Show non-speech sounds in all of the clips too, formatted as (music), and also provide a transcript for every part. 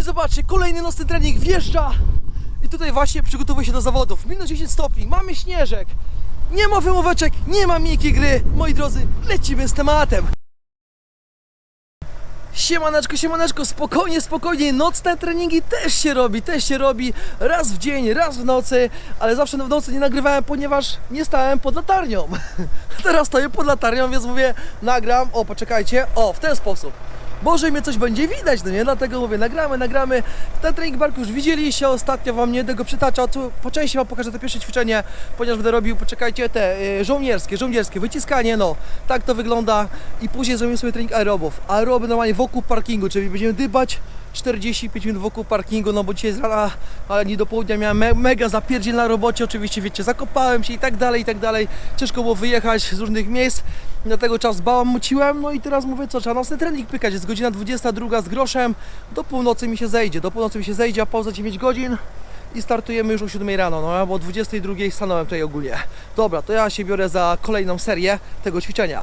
i zobaczcie, kolejny nocny trening wjeżdża i tutaj właśnie przygotowuję się do zawodów. Minus 10 stopni, mamy śnieżek, nie ma wymóweczek, nie ma miękkiej gry. Moi drodzy, lecimy z tematem. Siemaneczko, siemaneczko, spokojnie, spokojnie, nocne treningi też się robi, też się robi raz w dzień, raz w nocy, ale zawsze w nocy nie nagrywałem, ponieważ nie stałem pod latarnią. (laughs) Teraz stoję pod latarnią, więc mówię, nagram, o poczekajcie, o w ten sposób. Może mnie coś będzie widać, no nie? Dlatego mówię, nagramy, nagramy. Ten trening barku już widzieliście ostatnio, wam nie będę go przytaczał. Tu po części wam pokażę te pierwsze ćwiczenie, ponieważ będę robił, poczekajcie, te y, żołnierskie, żołnierskie, wyciskanie, no. Tak to wygląda. I później zrobimy sobie trening aerobów. Aeroby normalnie wokół parkingu, czyli będziemy dybać 45 minut wokół parkingu, no bo dzisiaj z rana, ale nie do południa miałem me mega zapierdziel na robocie, oczywiście wiecie, zakopałem się i tak dalej, i tak dalej. Ciężko było wyjechać z różnych miejsc, dlatego czas bałamuciłem, no i teraz mówię co, trzeba nocny trening pykać, jest godzina 22 z groszem, do północy mi się zejdzie, do północy mi się zejdzie, a pauza 9 godzin i startujemy już o 7 rano, no bo o 22 stanąłem tutaj ogólnie. Dobra, to ja się biorę za kolejną serię tego ćwiczenia.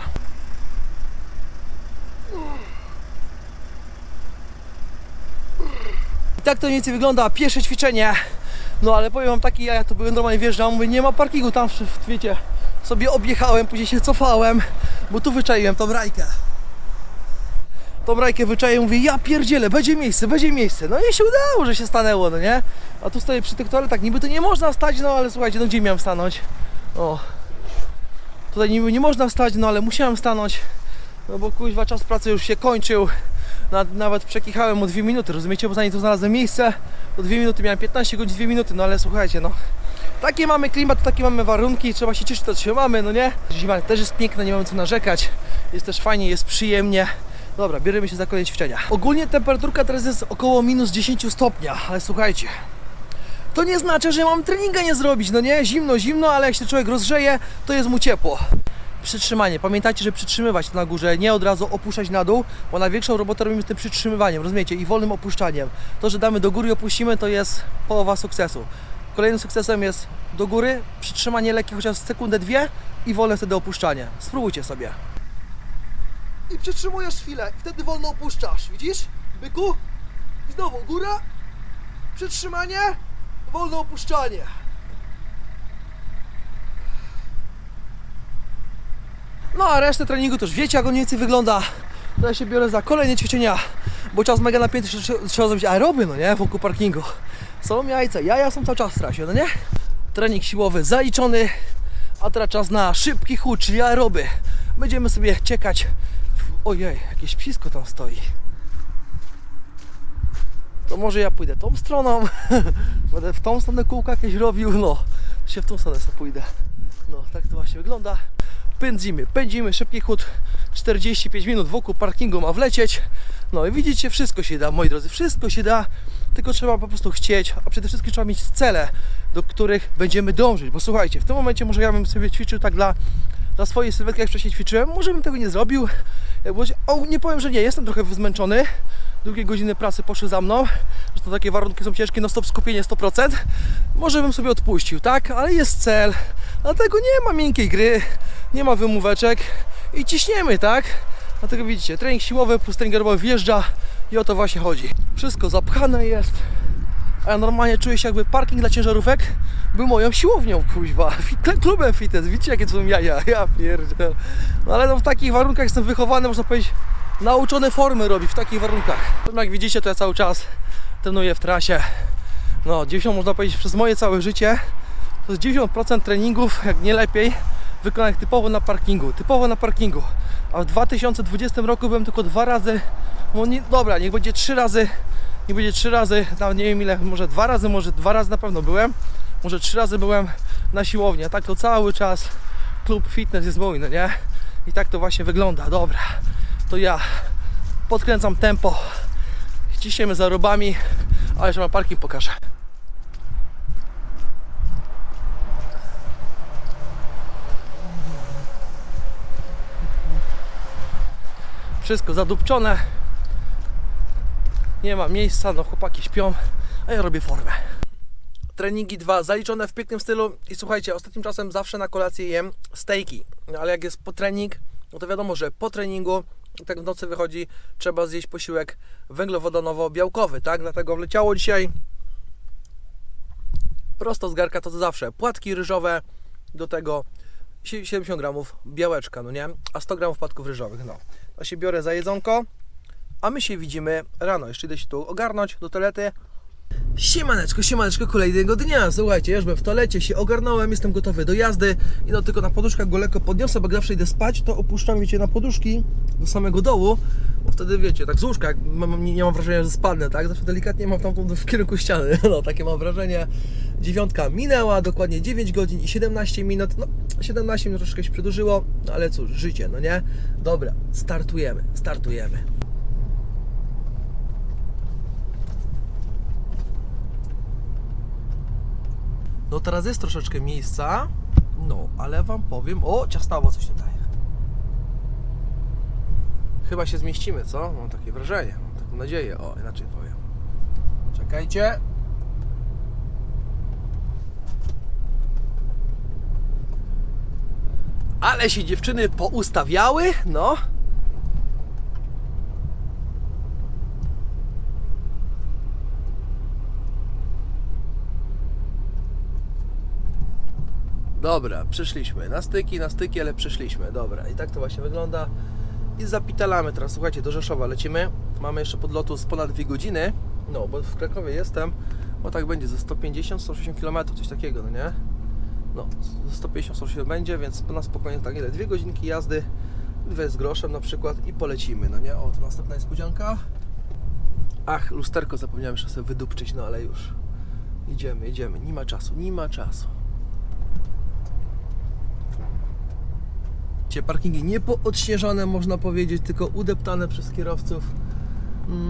Tak to mniej więcej wygląda pierwsze ćwiczenie. No ale powiem wam taki, ja, ja to byłem normalnie wjeżdżam, mówię, nie ma parkingu tam, wiecie, sobie objechałem, później się cofałem, bo tu wyczaiłem tą rajkę. Tą rajkę wyczaiłem, mówię, ja pierdzielę, będzie miejsce, będzie miejsce. No i się udało, że się stanęło, no nie? A tu stoję przy tych toaletach, niby to nie można stać, no ale słuchajcie, no gdzie miałem stanąć? O. Tutaj niby nie można stać, no ale musiałem stanąć, no bo kuźwa czas pracy już się kończył. Na, nawet przekichałem o 2 minuty, rozumiecie? Bo zanim tu znalazłem miejsce, to 2 minuty miałem 15 godzin, 2 minuty, no ale słuchajcie, no. Takie mamy klimat, takie mamy warunki, trzeba się cieszyć, to się mamy, no nie? Zima też jest piękna, nie mamy co narzekać. Jest też fajnie, jest przyjemnie. Dobra, bierzemy się za kolejne ćwiczenia. Ogólnie temperaturka teraz jest około minus 10 stopnia, ale słuchajcie, to nie znaczy, że mam treninga nie zrobić, no nie? Zimno, zimno, ale jak się człowiek rozgrzeje, to jest mu ciepło. Przytrzymanie. Pamiętajcie, że przytrzymywać to na górze, nie od razu opuszczać na dół, bo największą robotę robimy tym przytrzymywaniem, rozumiecie? I wolnym opuszczaniem. To, że damy do góry i opuścimy, to jest połowa sukcesu. Kolejnym sukcesem jest do góry, przytrzymanie lekkie chociaż sekundę, dwie i wolne wtedy opuszczanie. Spróbujcie sobie. I przytrzymujesz chwilę, i wtedy wolno opuszczasz. Widzisz? Byku? I znowu góra, przytrzymanie, wolne opuszczanie. No a resztę treningu też wiecie, jak on więcej wygląda. To ja się biorę za kolejne ćwiczenia, bo czas mega napięty, trzeba- zrobić aeroby, no nie, wokół parkingu. Są jajca, jaja są cały czas w trasie, no nie? Trening siłowy zaliczony, a teraz czas na szybki chód, czyli aeroby. Będziemy sobie ciekać. Ojej, jakieś psisko tam stoi. To może ja pójdę tą stroną, (laughs) będę w tą stronę kółka jakieś robił, no, się w tą stronę sobie pójdę. No, tak to właśnie wygląda. Pędzimy, pędzimy, szybki chód, 45 minut wokół parkingu ma wlecieć. No i widzicie, wszystko się da, moi drodzy, wszystko się da, tylko trzeba po prostu chcieć, a przede wszystkim trzeba mieć cele, do których będziemy dążyć. Bo słuchajcie, w tym momencie może ja bym sobie ćwiczył tak dla, dla swojej sylwetki, jak wcześniej ćwiczyłem, może bym tego nie zrobił. Było, o, nie powiem, że nie, jestem trochę zmęczony. Długie godziny pracy poszły za mną, że to takie warunki są ciężkie, no stop skupienie 100%. Może bym sobie odpuścił, tak? Ale jest cel, dlatego nie ma miękkiej gry, nie ma wymóweczek i ciśniemy, tak? Dlatego widzicie, trening siłowy plus trening wjeżdża i o to właśnie chodzi. Wszystko zapchane jest, a ja normalnie czuję się jakby parking dla ciężarówek był moją siłownią, kuźwa, klubem fitness, widzicie jakie to są jaja, (laughs) ja pierdziel. No ale no w takich warunkach jestem wychowany, można powiedzieć, nauczone formy robi w takich warunkach. Zresztą Jak widzicie, to ja cały czas trenuję w trasie. No, 90 można powiedzieć przez moje całe życie, to jest 90% treningów, jak nie lepiej, wykonanych typowo na parkingu, typowo na parkingu. A w 2020 roku byłem tylko dwa razy, no nie, dobra, niech będzie trzy razy, niech będzie trzy razy, nawet nie wiem ile, może dwa razy, może dwa razy na pewno byłem, może trzy razy byłem na siłowni, a tak to cały czas klub fitness jest mój, no nie? I tak to właśnie wygląda, dobra, to ja podkręcam tempo, ciśniemy za robami, ale jeszcze wam parking pokażę. Wszystko zadupczone. Nie ma miejsca, no chłopaki śpią, a ja robię formę. Treningi dwa zaliczone w pięknym stylu i słuchajcie, ostatnim czasem zawsze na kolację jem stejki, no, ale jak jest po trening, no to wiadomo, że po treningu tak w nocy wychodzi, trzeba zjeść posiłek węglowodanowo-białkowy, tak? Dlatego wleciało dzisiaj prosto z garka to co zawsze. Płatki ryżowe, do tego 70 gramów białeczka, no nie? A 100 gramów płatków ryżowych, no. To się biorę za jedzonko, a my się widzimy rano. Jeszcze idę się tu ogarnąć do toalety. Siemaneczko, siemaneczko kolejnego dnia. Słuchajcie, już byłem w toalecie, się ogarnąłem, jestem gotowy do jazdy. I no tylko na poduszkach go lekko podniosę, bo jak zawsze idę spać, to opuszczam, wiecie, na poduszki do samego dołu, bo wtedy, wiecie, tak z łóżka, mam, nie, nie mam wrażenia, że spadnę, tak? Zawsze delikatnie mam tamtą w kierunku ściany, (laughs) no takie mam wrażenie. Dziewiątka minęła, dokładnie 9 godzin i 17 minut, no 17 minut troszeczkę się przedłużyło, no ale cóż, życie, no nie? Dobra, startujemy, startujemy. No teraz jest troszeczkę miejsca, no ale Wam powiem, o ciasnawo coś tutaj. Chyba się zmieścimy, co? Mam takie wrażenie, mam taką nadzieję, o inaczej powiem. Czekajcie. Ale się dziewczyny poustawiały, no. Dobra, przyszliśmy. Na styki, na styki, ale przyszliśmy. Dobra, i tak to właśnie wygląda. I zapitalamy teraz, słuchajcie, do Rzeszowa lecimy. Mamy jeszcze podlotu z ponad 2 godziny. No, bo w Krakowie jestem, bo tak będzie ze 150-160 km, coś takiego, no nie? No, ze 150-160 będzie, więc na spokojnie tak ile? Dwie godzinki jazdy, dwie z groszem na przykład i polecimy, no nie? O, to następna niespodzianka. Ach, lusterko zapomniałem jeszcze sobie wydupczyć, no ale już. Idziemy, idziemy, nie ma czasu, nie ma czasu. Cię parkingi nie poodśnieżone, można powiedzieć, tylko udeptane przez kierowców.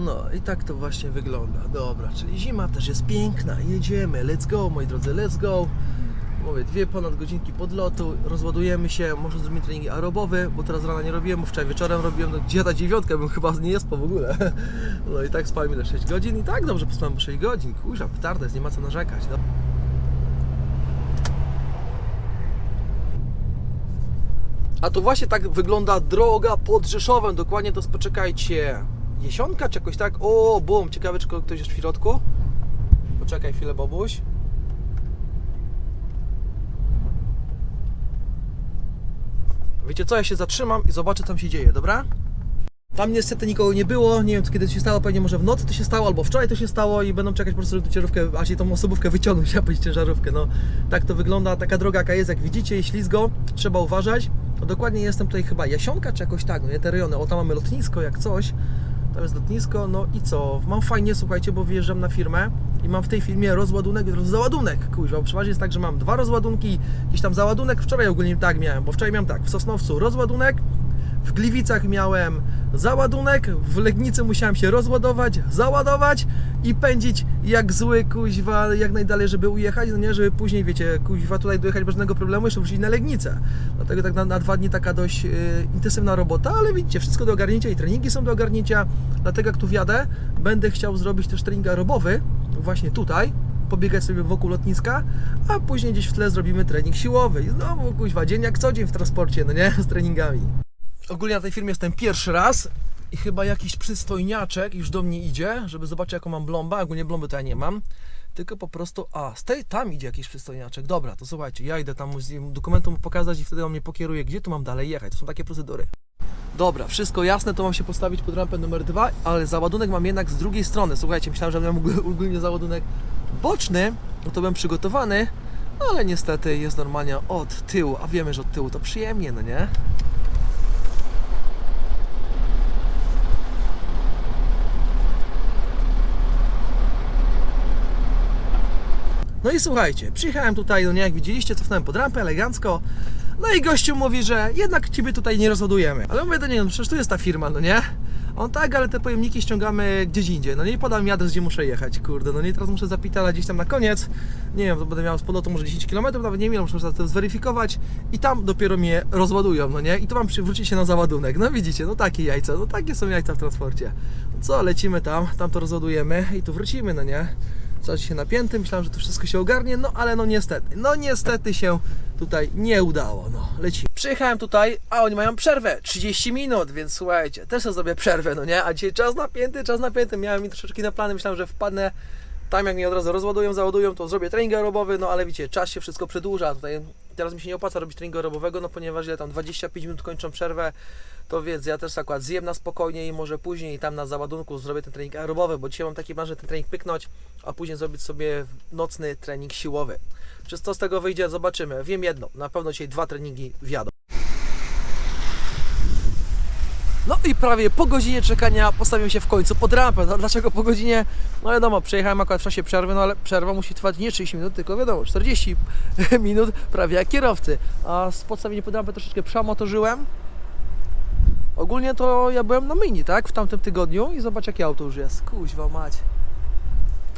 No i tak to właśnie wygląda. Dobra, czyli zima też jest piękna. Jedziemy, let's go, moi drodzy, let's go. Mówię, dwie ponad godzinki podlotu, rozładujemy się, może zrobimy treningi aerobowe, bo teraz rano nie robiłem, wczoraj wieczorem robiłem, no gdzie ta dziewiątka, bym chyba nie jest po w ogóle. (laughs) No i tak spałem ile, 6 godzin i tak dobrze pospałem po 6 godzin, kurza, petarda jest, nie ma co narzekać. No. A to właśnie tak wygląda droga pod Rzeszowem. Dokładnie to poczekajcie. Jesionka czy jakoś tak? O, bum, ciekawe czy ktoś jest w środku. Poczekaj chwilę, Bobuś. Wiecie co, ja się zatrzymam i zobaczę co tam się dzieje, dobra? Tam niestety nikogo nie było, nie wiem kiedy to się stało, pewnie może w nocy to się stało, albo wczoraj to się stało i będą czekać po prostu, żeby ciężarówkę, a się tą osobówkę wyciągnąć, (laughs) a powiedzieć ciężarówkę, no tak to wygląda, taka droga jaka jest, jak widzicie, jest ślizgo, trzeba uważać, no, dokładnie jestem tutaj chyba Jasionka czy jakoś tak, no nie te rejony, o tam mamy lotnisko jak coś, tam jest lotnisko, no i co, mam fajnie, słuchajcie, bo wyjeżdżam na firmę i mam w tej firmie rozładunek, załadunek, kuźwa, bo przeważnie jest tak, że mam dwa rozładunki, jakiś tam załadunek, wczoraj ogólnie tak miałem, bo wczoraj miałem tak, w Sosnowcu rozładunek, w Gliwicach miałem załadunek, w Legnicy musiałem się rozładować, załadować i pędzić jak zły kuźwa jak najdalej, żeby ujechać, no nie, żeby później, wiecie, kuźwa tutaj dojechać bez żadnego problemu, jeszcze wrócić na Legnicę. Dlatego tak na, na dwa dni taka dość y, intensywna robota, ale widzicie, wszystko do ogarnięcia i treningi są do ogarnięcia, dlatego jak tu wjadę, będę chciał zrobić też trening aerobowy, właśnie tutaj, pobiegać sobie wokół lotniska, a później gdzieś w tle zrobimy trening siłowy i znowu kuźwa, dzień jak co dzień w transporcie, no nie, z treningami. Ogólnie na tej firmie jestem pierwszy raz i chyba jakiś przystojniaczek już do mnie idzie, żeby zobaczyć jaką mam blombę. Ogólnie blomby to ja nie mam, tylko po prostu, a z tej tam idzie jakiś przystojniaczek. Dobra, to słuchajcie, ja idę tam mu pokazać i wtedy on mnie pokieruje, gdzie tu mam dalej jechać. To są takie procedury. Dobra, wszystko jasne, to mam się postawić pod rampę numer dwa, ale załadunek mam jednak z drugiej strony. Słuchajcie, myślałem, że miałem (laughs) ogólnie załadunek boczny, no to byłem przygotowany, ale niestety jest normalnie od tyłu, a wiemy, że od tyłu to przyjemnie, no nie? No i słuchajcie, przyjechałem tutaj, no nie jak widzieliście, cofnąłem pod rampę elegancko. No i gościu mówi, że jednak Ciebie tutaj nie rozładujemy. Ale mówię do niego, no przecież tu jest ta firma, no nie? On tak, ale te pojemniki ściągamy gdzieś indziej. No nie podam mi adres, gdzie muszę jechać, kurde. No nie, teraz muszę zapitać gdzieś tam na koniec. Nie wiem, to będę miał z polotu może 10 km, nawet nie wiem, muszę to zweryfikować. I tam dopiero mnie rozładują, no nie? I to mam przywrócić się na załadunek. No widzicie, no takie jajca, no takie są jajca w transporcie. No co, lecimy tam, tam to rozładujemy i tu wrócimy, no nie? Coś się napięty, myślałem, że to wszystko się ogarnie, no ale no niestety, no niestety się tutaj nie udało. No, leci. Przyjechałem tutaj, a oni mają przerwę 30 minut, więc słuchajcie, też sobie zrobię przerwę, no nie? A dzisiaj czas napięty, czas napięty. Miałem mi troszeczkę na plany, myślałem, że wpadnę tam jak mnie od razu rozładują, załadują, to zrobię trening aerobowy, no ale wiecie, czas się wszystko przedłuża. Tutaj teraz mi się nie opłaca robić treningu aerobowego, no ponieważ ile tam 25 minut kończą przerwę, to więc ja też akurat zjem na spokojnie i może później tam na załadunku zrobię ten trening aerobowy, bo dzisiaj mam taki plan, że ten trening pyknąć, a później zrobić sobie nocny trening siłowy. Przez co z tego wyjdzie, zobaczymy. Wiem jedno, na pewno dzisiaj dwa treningi wjadą. No i prawie po godzinie czekania postawiłem się w końcu pod rampę. No, dlaczego po godzinie? No wiadomo, przejechałem akurat w czasie przerwy, no ale przerwa musi trwać nie 30 minut, tylko wiadomo, 40 (laughs) minut prawie jak kierowcy. A z podstawieniem pod rampę troszeczkę przemotorzyłem. Ogólnie to ja byłem na mini, tak? W tamtym tygodniu i zobacz jakie auto już jest. Kuźwa mać.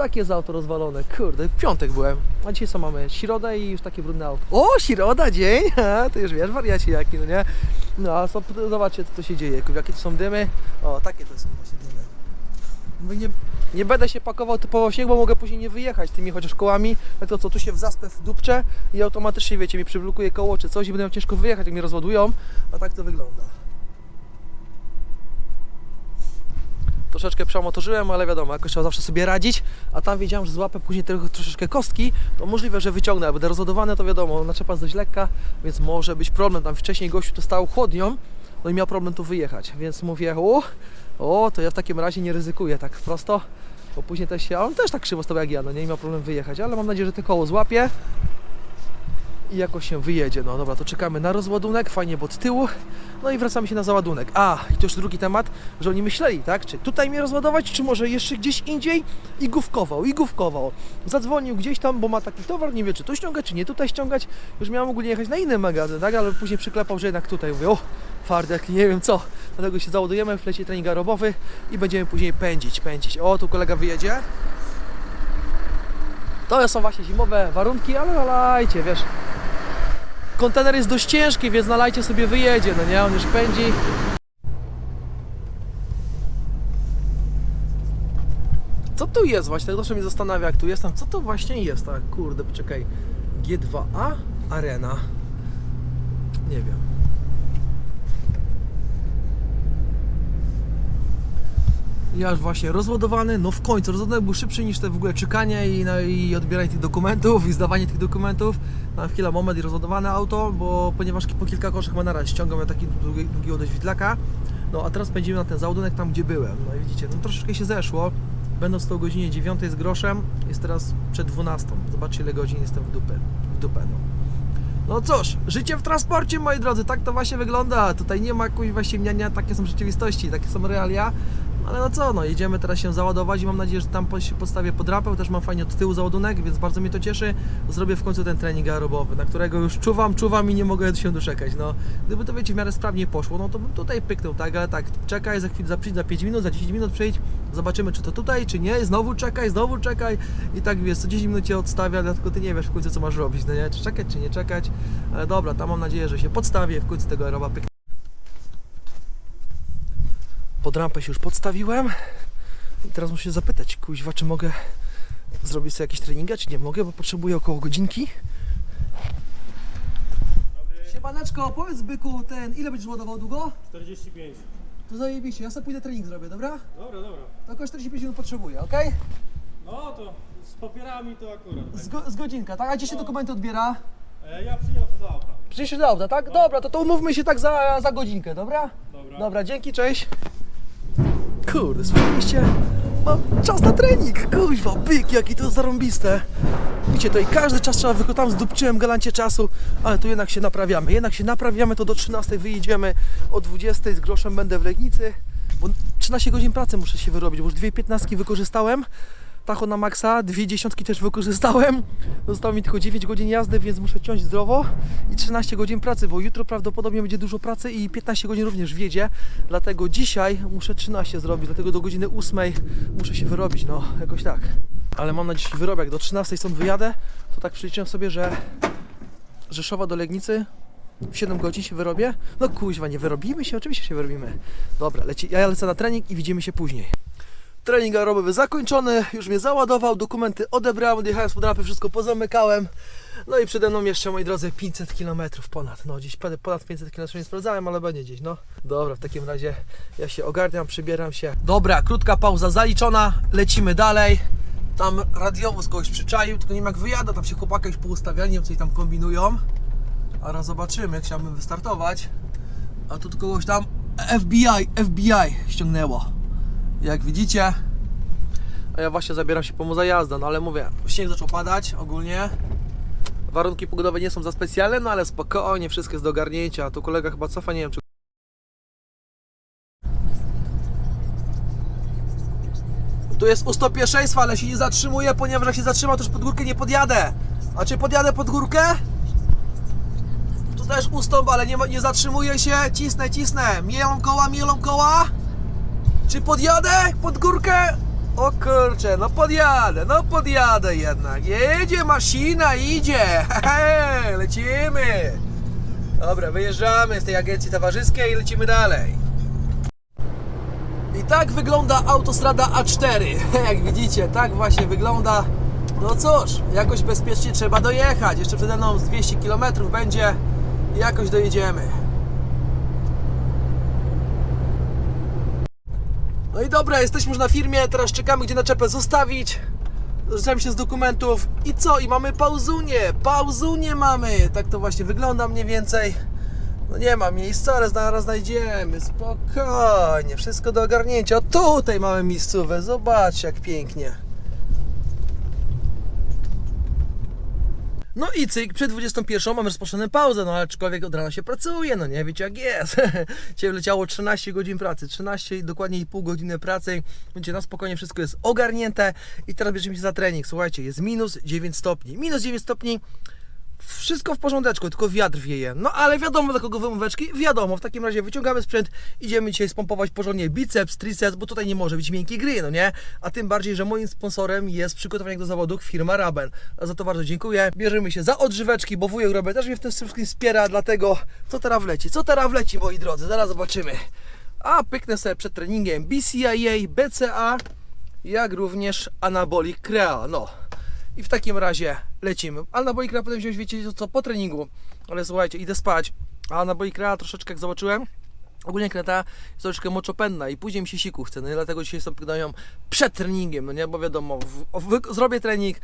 Takie jest auto rozwalone, kurde, w piątek byłem. A dzisiaj co mamy? Środę i już takie brudne auto. O, środa, dzień! (laughs) Ty już wiesz, wariacie jaki, no nie? No, a zobaczcie, co to się dzieje, jakie to są dymy. O, takie to są właśnie dymy. Mówię, nie, nie będę się pakował typowo w śnieg, bo mogę później nie wyjechać tymi chociaż kołami. Tak to co, tu się w zaspę wdupczę i automatycznie, wiecie, mi przywlukuje koło czy coś i będę ciężko wyjechać, jak mnie rozładują. A tak to wygląda. Troszeczkę przemotorzyłem, ale wiadomo, jakoś trzeba zawsze sobie radzić, a tam wiedziałem, że złapę później trochę, troszeczkę kostki, to możliwe, że wyciągnę, jak będę rozładowany, to wiadomo, naczepa jest dość lekka, więc może być problem, tam wcześniej gościu to stał chłodnią, no i miał problem tu wyjechać, więc mówię, o, o, to ja w takim razie nie ryzykuję tak prosto, bo później też się, a on też tak krzywo stał jak ja, no nie miał problem wyjechać, ale mam nadzieję, że to koło złapie i jakoś się wyjedzie. No dobra, to czekamy na rozładunek, fajnie, bo od tyłu. No i wracamy się na załadunek. A, i to już drugi temat, że oni myśleli, tak? Czy tutaj mnie rozładować, czy może jeszcze gdzieś indziej? I główkował, i główkował. Zadzwonił gdzieś tam, bo ma taki towar, nie wie, czy tu ściągać, czy nie tutaj ściągać. Już miałem ogólnie jechać na inny magazyn, tak? Ale później przyklepał, że jednak tutaj. Mówię, o, fardek, nie wiem co. Dlatego się załadujemy w lecie trening aerobowy i będziemy później pędzić, pędzić. O, tu kolega wyjedzie. To są właśnie zimowe warunki, ale nalajcie, wiesz. Kontener jest dość ciężki, więc nalajcie sobie wyjedzie, no nie? On już pędzi. Co tu jest właśnie? To, co mnie zastanawia, jak tu jestem. Co to właśnie jest? Tak, kurde, poczekaj. G2A Arena. Nie wiem. Ja właśnie rozładowany, no w końcu, rozładunek był szybszy niż te w ogóle czekanie i, no, i odbieranie tych dokumentów i zdawanie tych dokumentów. Mam chwilę moment i rozładowane auto, bo ponieważ po kilka koszach ma naraz ściągam taki długi, długiego dość widlaka. No a teraz pędzimy na ten załadunek tam gdzie byłem. No i widzicie, no troszeczkę się zeszło. Będąc to o godzinie 9 z groszem, jest teraz przed 12. Zobaczcie ile godzin jestem w dupę. W dupę no. No cóż, życie w transporcie, moi drodzy, tak to właśnie wygląda. Tutaj nie ma kuźwa siemniania, takie są rzeczywistości, takie są realia. Ale no co, no jedziemy teraz się załadować i mam nadzieję, że tam się postawię pod rampę, też mam fajnie od tyłu załadunek, więc bardzo mnie to cieszy. Zrobię w końcu ten trening aerobowy, na którego już czuwam, czuwam i nie mogę się doczekać. No, gdyby to wiecie w miarę sprawnie poszło, no to bym tutaj pyknął, tak, ale tak, czekaj, za chwilę, za, za 5 minut, za 10 minut przyjdź, zobaczymy czy to tutaj, czy nie, znowu czekaj, znowu czekaj i tak wiesz, co 10 minut cię odstawia, dlatego ty nie wiesz w końcu co masz robić, no nie, czy czekać, czy nie czekać, ale dobra, tam mam nadzieję, że się podstawię, w końcu tego aeroba pyknę. Pod rampę się już podstawiłem. I teraz muszę się zapytać, kuźwa, czy mogę zrobić sobie jakieś treninga, czy nie mogę, bo potrzebuję około godzinki. Siemaneczko, powiedz byku ten, ile będziesz ładował długo? 45. To zajebiście, ja sobie pójdę trening zrobię, dobra? Dobra, dobra. To około 45 minut potrzebuję, ok? No to z papierami to akurat. Z, Tak. go, z godzinka, tak? A gdzie się dokumenty odbiera? E, ja przyniosę do auta. Przecież do auta, tak? Dobra, to to umówmy się tak za, za godzinkę, dobra? Dobra. Dobra, dzięki, cześć. Kurde, słyszeliście? Mam czas na trening, kuźwa, byk, jaki to zarąbiste. Widzicie, tutaj każdy czas trzeba wykonać, tam zdupczyłem galancie czasu, ale tu jednak się naprawiamy. Jednak się naprawiamy, to do 13 wyjedziemy, o 20 z groszem będę w Legnicy, bo 13 godzin pracy muszę się wyrobić, bo już dwie 15 wykorzystałem, tacho na maksa, dwie dziesiątki też wykorzystałem, zostało mi tylko 9 godzin jazdy, więc muszę ciąć zdrowo i 13 godzin pracy, bo jutro prawdopodobnie będzie dużo pracy i 15 godzin również wiedzie, dlatego dzisiaj muszę 13 zrobić, dlatego do godziny 8 muszę się wyrobić, no jakoś tak. Ale mam się wyrobię, jak do 13 stąd wyjadę, to tak przeliczyłem sobie, że Rzeszowa do Legnicy w 7 godzin się wyrobię. No kuźwa, nie wyrobimy się? Oczywiście się wyrobimy. Dobra, leci, ja lecę na trening i widzimy się później. Trening aerobowy zakończony, już mnie załadował, dokumenty odebrałem, odjechałem z rampy, wszystko pozamykałem. No i przede mną jeszcze, moi drodzy, 500 km ponad. No, gdzieś ponad ponad 500 km nie sprawdzałem, ale będzie gdzieś, no. Dobra, w takim razie ja się ogarniam, przybieram się. Dobra, krótka pauza zaliczona, lecimy dalej. Tam radiowóz kogoś przyczaił, tylko nie wiem jak wyjada, tam się chłopaka już poustawiali, nie wiem co tam kombinują. A raz zobaczymy, chciałbym wystartować. A tu kogoś tam FBI, FBI ściągnęło. Jak widzicie. A ja właśnie zabieram się pomóc za jazdę, no ale mówię, śnieg zaczął padać ogólnie. Warunki pogodowe nie są za specjalne, no ale spokojnie, wszystko jest do ogarnięcia. Tu kolega chyba cofa, nie wiem czy... Tu jest ustąp pierwszeństwa, ale się nie zatrzymuję, ponieważ jak się zatrzymam, to już pod górkę nie podjadę. A czy podjadę pod górkę? Tu też ustąp, ale nie, nie zatrzymuję się. Cisnę, cisnę. Mielą koła, mielą koła. Czy podjadę pod górkę? O kurczę, no podjadę, no podjadę jednak. Jedzie maszyna, idzie. Hehe, (laughs) lecimy. Dobra, wyjeżdżamy z tej agencji towarzyskiej i lecimy dalej. I tak wygląda autostrada A4. (laughs) Jak widzicie, tak właśnie wygląda. No cóż, jakoś bezpiecznie trzeba dojechać. Jeszcze przede mną z 200 km będzie i jakoś dojedziemy. No i dobra, jesteśmy już na firmie, teraz czekamy gdzie naczepę zostawić. Zaczynamy się z dokumentów i co? I mamy pauzunię, pauzunię mamy. Tak to właśnie wygląda mniej więcej. No nie ma miejsca, ale zaraz znajdziemy. Spokojnie, wszystko do ogarnięcia. O tutaj mamy miejscówę, zobaczcie jak pięknie. No i cyk, przed 21 mamy rozpoczętą pauzę, no aczkolwiek od rana się pracuje, no nie wiecie jak jest. (laughs) Dzisiaj leciało 13 godzin pracy, 13 i dokładnie i pół godziny pracy. Wiecie, na spokojnie wszystko jest ogarnięte i teraz bierzemy się za trening. Słuchajcie, jest minus 9 stopni. Minus 9 stopni, wszystko w porządeczku, tylko wiatr wieje. No ale wiadomo dla kogo wymóweczki, wiadomo. W takim razie wyciągamy sprzęt, idziemy dzisiaj spompować porządnie biceps, triceps, bo tutaj nie może być miękkiej gry, no nie? A tym bardziej, że moim sponsorem jest przygotowanie do zawodów firma Raben. A za to bardzo dziękuję. Bierzemy się za odżyweczki, bo wujek Robert też mnie w tym wszystkim wspiera, dlatego co teraz wleci? Co teraz wleci, moi drodzy? Zaraz zobaczymy. A pyknę sobie przed treningiem BCIA, BCA, jak również Anabolic Crea. No. I w takim razie lecimy. Anabolik Crea potem wziąć, wiecie co, po treningu. Ale słuchajcie, idę spać. A Anabolik Crea troszeczkę jak zobaczyłem, Ogólnie kreta jest troszeczkę moczopędna i później mi się siku chce, no i dlatego dzisiaj są pygnają przed treningiem, no nie, bo wiadomo, w, w, zrobię trening,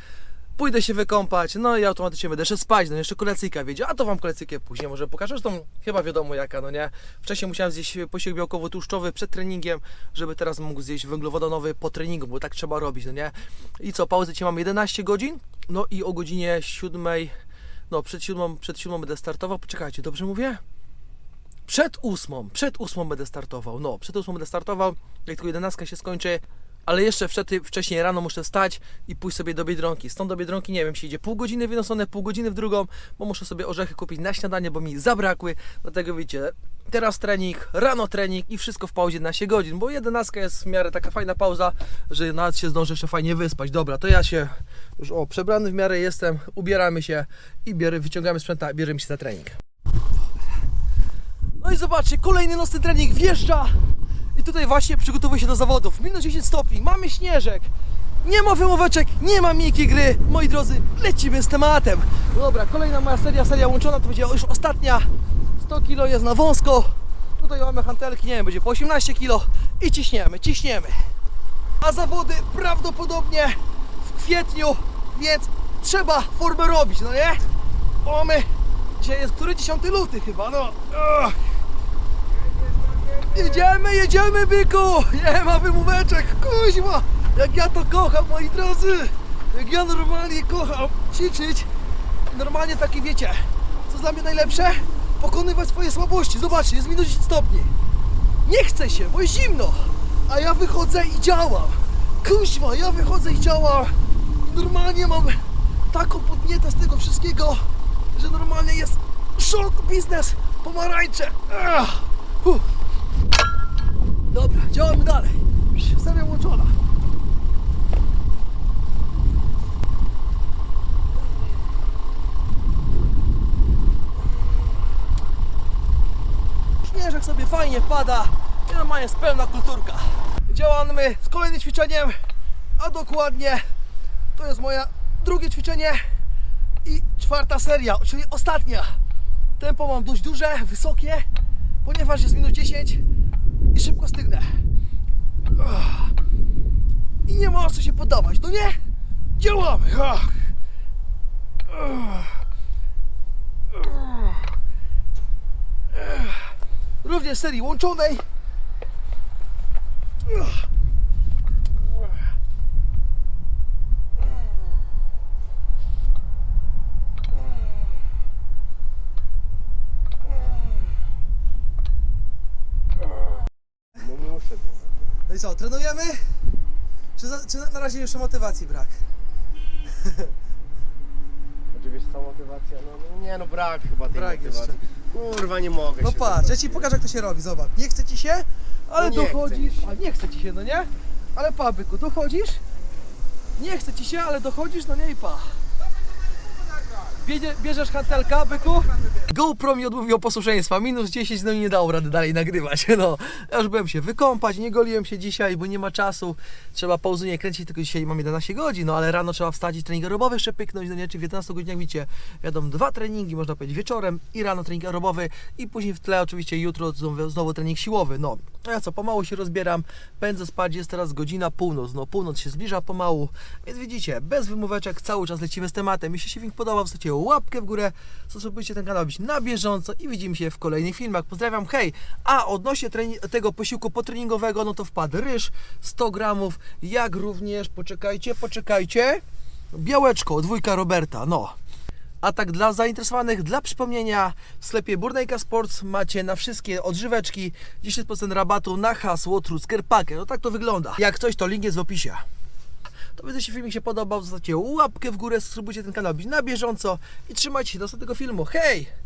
pójdę się wykąpać, no i automatycznie będę jeszcze spać, no jeszcze kolacyjka wiedzie, a to Wam kolacyjkę później może pokażę, zresztą chyba wiadomo jaka, no nie. Wcześniej musiałem zjeść posiłek białkowo-tłuszczowy przed treningiem, żeby teraz mógł zjeść węglowodanowy po treningu, bo tak trzeba robić, no nie. I co, pauzy dzisiaj mam 11 godzin, no i o godzinie 7, no przed 7, przed 7 będę startował, poczekajcie, dobrze mówię? Przed ósmą, przed ósmą będę startował. No, przed ósmą będę startował, jak tylko jedenastka się skończy. Ale jeszcze wtedy, wcześniej rano muszę wstać i pójść sobie do Biedronki. Stąd do Biedronki, nie wiem, się idzie pół godziny w jedną stronę, pół godziny w drugą, bo muszę sobie orzechy kupić na śniadanie, bo mi zabrakły. Dlatego widzicie, teraz trening, rano trening i wszystko w pauzie 11 godzin, bo jedenastka jest w miarę taka fajna pauza, że nawet się zdążę jeszcze fajnie wyspać. Dobra, to ja się już o, przebrany w miarę jestem, ubieramy się i bierę, wyciągamy sprzęta, bierzemy się za trening. No i zobaczcie, kolejny nocny trening wjeżdża i tutaj właśnie przygotowuję się do zawodów. Minus 10 stopni, mamy śnieżek, nie ma wymóweczek, nie ma miękkiej gry. Moi drodzy, lecimy z tematem. Dobra, kolejna moja seria, seria łączona, to będzie już ostatnia. 100 kg jest na wąsko. Tutaj mamy hantelki, nie wiem, będzie po 18 kg i ciśniemy, ciśniemy. A zawody prawdopodobnie w kwietniu, więc trzeba formę robić, no nie? O my, dzisiaj jest który 10 luty chyba, no. Jedziemy, jedziemy, byku! Nie ma wymóweczek, kuźma! Jak ja to kocham, moi drodzy! Jak ja normalnie kocham ćwiczyć. Normalnie takie, wiecie, co dla mnie najlepsze? Pokonywać swoje słabości. Zobaczcie, jest minus 10 stopni. Nie chce się, bo jest zimno. A ja wychodzę i działam. Kuźma, ja wychodzę i działam. Normalnie mam taką podnietę z tego wszystkiego, że normalnie jest szok, biznes, pomarańcze. Dobra, działamy dalej. Seria łączona. Śnieżek sobie fajnie pada normalnie jest pełna kulturka. Działamy z kolejnym ćwiczeniem, a dokładnie to jest moje drugie ćwiczenie i Czwarta seria, czyli ostatnia. Tempo mam dość duże, wysokie, ponieważ jest minus 10 i szybko stygnę. I nie ma co się poddawać, no nie? Działamy! Również serii łączonej. Ach. No muszę. No i co, trenujemy? Czy, za, czy na, razie jeszcze motywacji brak? Znaczy wiesz co, motywacja? No, no nie no brak chyba tej Brak motywacji. Kurwa nie mogę No się patrz, ja ci pokażę jak to się robi, zobacz. Nie chce ci się, ale No nie dochodzisz. chce mi A nie chce ci się, no nie? Ale pa, byku, dochodzisz. Nie chce ci się, ale dochodzisz, no nie i pa. Bierzesz hantelka, byku? GoPro mi odmówił posłuszeństwa, minus 10, no i nie dało rady dalej nagrywać, (laughs) no. Ja już byłem się wykąpać, nie goliłem się dzisiaj, bo nie ma czasu. Trzeba pauzy nie kręcić, tylko dzisiaj mam 11 godzin, no ale rano trzeba wstać i trening aerobowy jeszcze pyknąć, no nie, czy w 11 godzinach widzicie, wiadomo, dwa treningi, można powiedzieć, wieczorem i rano trening aerobowy i później w tle oczywiście jutro znowu trening siłowy, no. A ja co, pomału się rozbieram, pędzę spać, jest teraz godzina północ, no północ się zbliża pomału, więc widzicie, bez wymóweczek cały czas lecimy z tematem. Jeśli się film podobał, zostawcie łapkę w górę, subskrybujcie ten kanał, być na bieżąco i widzimy się w kolejnych filmach. Pozdrawiam, hej! A odnośnie tego posiłku potreningowego, no to wpadł ryż, 100 gramów, jak również, poczekajcie, poczekajcie, białeczko, dwójka Roberta, no. A tak dla zainteresowanych, dla przypomnienia, w sklepie Burnejka Sports macie na wszystkie odżyweczki 10% rabatu na hasło Trucker Packer. No tak to wygląda. Jak coś, to link jest w opisie. To więc jeśli filmik się podobał, zostawcie łapkę w górę, subskrybujcie ten kanał, być na bieżąco i trzymajcie się do następnego filmu. Hej!